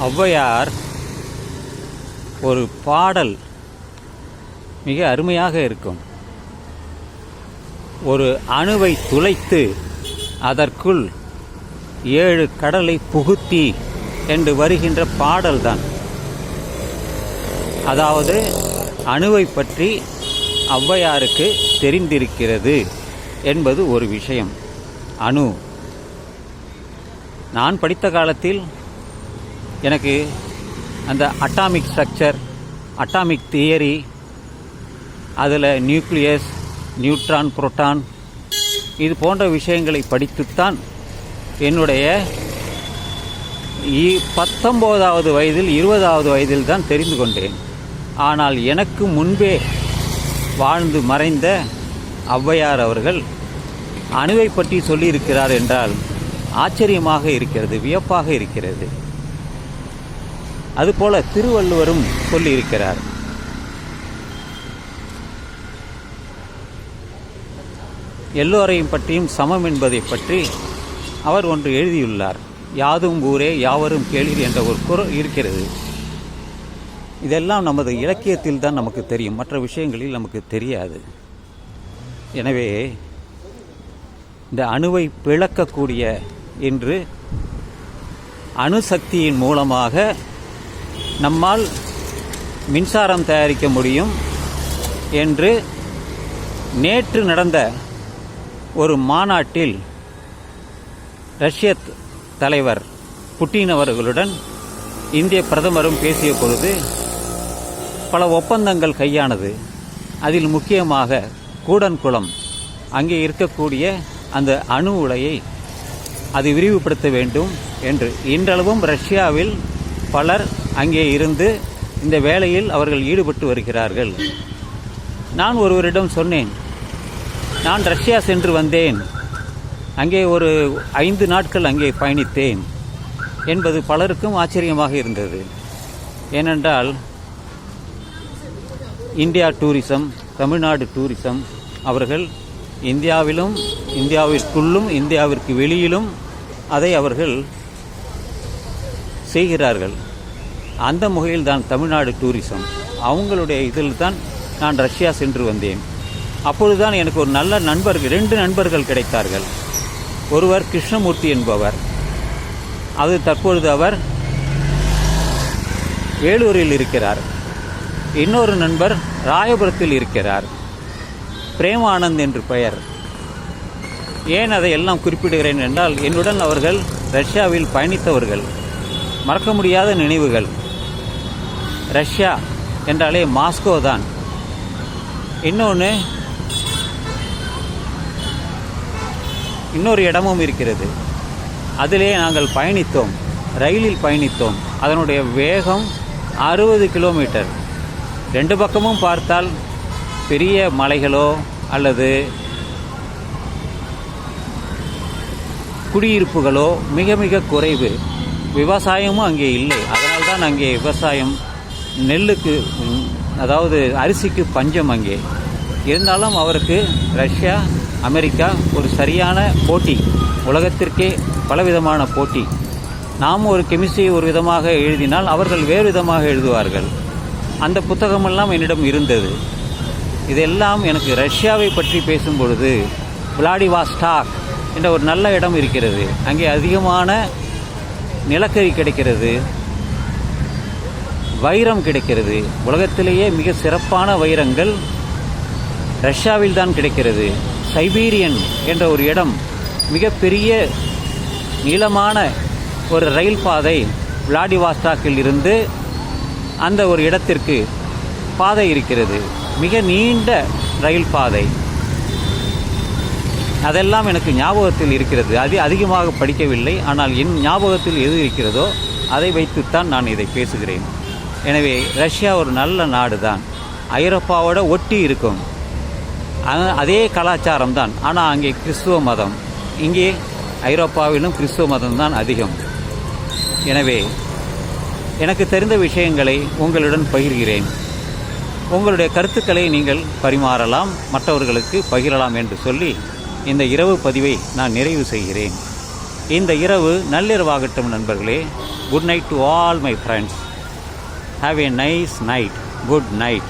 ஔவையார் ஒரு பாடல் மிக அருமையாக இருக்கும். ஒரு அணுவை துளைத்து அதற்குள் ஏழு கடலை புகுத்தி என்று வருகின்ற பாடல்தான். அதாவது அணுவை பற்றி ஔவையாருக்கு தெரிந்திருக்கிறது என்பது ஒரு விஷயம். அணு. நான் படித்த காலத்தில் எனக்கு அந்த அட்டாமிக் ஸ்ட்ரக்சர் அட்டாமிக் தியரி அதில் நியூக்ளியஸ் நியூட்ரான் புரோட்டான் இது போன்ற விஷயங்களை படித்துத்தான் என்னுடைய இ- பத்தொம்போதாவது வயதில் இருபதாவது வயதில் தான் தெரிந்து கொண்டேன். ஆனால் எனக்கு முன்பே வாழ்ந்து மறைந்த ஔவையார் அவர்கள் அணுவை பற்றி சொல்லியிருக்கிறார் என்றால் ஆச்சரியமாக இருக்கிறது வியப்பாக இருக்கிறது. அதுபோல திருவள்ளுவரும் சொல்லியிருக்கிறார். எல்லோரையும் பற்றியும் சமம் என்பதை பற்றி அவர் ஒன்று எழுதியுள்ளார். யாதும் ஊரே யாவரும் கேளீர் என்ற ஒரு குரல் இருக்கிறது. இதெல்லாம் நமது இலக்கியத்தில் தான் நமக்கு தெரியும். மற்ற விஷயங்களில் நமக்கு தெரியாது. எனவே இந்த அணுவை பிளக்கக்கூடிய இன்று அணுசக்தியின் மூலமாக நம்மால் மின்சாரம் தயாரிக்க முடியும் என்று நேற்று நடந்த ஒரு மாநாட்டில் ரஷ்ய தலைவர் புட்டின் அவர்களுடன் இந்திய பிரதமரும் பேசிய பொழுது பல ஒப்பந்தங்கள் கையானது. அதில் முக்கியமாக கூடன்குளம் அங்கே இருக்கக்கூடிய அந்த அணு உலையை அது விரிவுபடுத்த வேண்டும் என்று. இன்றளவும் ரஷ்யாவில் பலர் அங்கே இருந்து இந்த வேலையில் அவர்கள் ஈடுபட்டு வருகிறார்கள். நான் ஒருவரிடம் சொன்னேன் நான் ரஷ்யா சென்று வந்தேன். அங்கே ஒரு ஐந்து நாட்கள் அங்கே பயணித்தேன். என்பது பலருக்கும் ஆச்சரியமாக இருந்தது. ஏனென்றால் இந்தியா டூரிசம் தமிழ்நாடு டூரிசம் அவர்கள் இந்தியாவிலும் இந்தியாவிற்குள்ளும் இந்தியாவிற்கு வெளியிலும் அதை அவர்கள் செய்கிறார்கள். அந்த முகையில் தான் தமிழ்நாடு டூரிசம் அவங்களுடைய இதில் தான் நான் ரஷ்யா சென்று வந்தேன். அப்பொழுதுதான் எனக்கு ஒரு நல்ல நண்பர்கள் ரெண்டு நண்பர்கள் கிடைத்தார்கள். ஒருவர் கிருஷ்ணமூர்த்தி என்பவர். அது தற்பொழுது அவர் வேலூரில் இருக்கிறார். இன்னொரு நண்பர் ராயபுரத்தில் இருக்கிறார். பிரேமானந்த் என்று பெயர். ஏன் அதை எல்லாம் குறிப்பிடுகிறேன் என்றால் என்னுடன் அவர்கள் ரஷ்யாவில் பயணித்தவர்கள். மறக்க முடியாத நினைவுகள். ரஷ்யா என்றாலே மாஸ்கோ தான். இன்னொன்று இன்னொரு இடமும் இருக்கிறது. அதிலே நாங்கள் பயணித்தோம் ரயிலில் பயணித்தோம். அதனுடைய வேகம் அறுபது கிலோமீட்டர். ரெண்டு பக்கமும் பார்த்தால் பெரிய மலைகளோ அல்லது குடியிருப்புகளோ மிக மிக குறைவு. விவசாயமும் அங்கே இல்லை. அதனால்தான் தான் அங்கே விவசாயம் நெல்லுக்கு அதாவது அரிசிக்கு பஞ்சம் அங்கே. இருந்தாலும் அவருக்கு ரஷ்யா அமெரிக்கா ஒரு சரியான போட்டி. உலகத்திற்கே பலவிதமான போட்டி. நாம் ஒரு கெமிஸ்ட்ரி ஒரு விதமாக எழுதினால் அவர்கள் வேறு விதமாக எழுதுவார்கள். அந்த புத்தகமெல்லாம் என்னிடம் இருந்தது. இதெல்லாம் எனக்கு ரஷ்யாவை பற்றி பேசும் பொழுது விளாடிவாஸ்டாக் என்ற ஒரு நல்ல இடம் இருக்கிறது. அங்கே அதிகமான நிலக்கரி கிடைக்கிறது. வைரம் கிடைக்கிறது. உலகத்திலேயே மிக சிறப்பான வைரங்கள் ரஷ்யாவில் தான் கிடைக்கிறது. சைபீரியன் என்ற ஒரு இடம் மிகப்பெரிய நீளமான ஒரு ரயில் பாதை விளாடிவாஸ்டாக்கில் இருந்து அந்த ஒரு இடத்திற்கு பாதை இருக்கிறது. மிக நீண்ட ரயில் பாதை. அதெல்லாம் எனக்கு ஞாபகத்தில் இருக்கிறது. அது அதிகமாக படிக்கவில்லை ஆனால் என் ஞாபகத்தில் எது இருக்கிறதோ அதை வைத்துத்தான் நான் இதை பேசுகிறேன். எனவே ரஷ்யா ஒரு நல்ல நாடு தான் ஐரோப்பாவோட ஒட்டி இருக்கும். அதே கலாச்சாரம் தான் ஆனால் அங்கே கிறிஸ்துவ மதம். இங்கே ஐரோப்பாவிலும் கிறிஸ்துவ மதம் தான் அதிகம். எனவே எனக்கு தெரிந்த விஷயங்களை உங்களுடன் பகிர்கிறேன். உங்களுடைய கருத்துக்களை நீங்கள் பரிமாறலாம் மற்றவர்களுக்கு பகிரலாம் என்று சொல்லி இந்த இரவு பதிவை நான் நிறைவு செய்கிறேன். இந்த இரவு நள்ளிரவாகட்டும் நண்பர்களே. Good night to all my friends. Have a nice night good night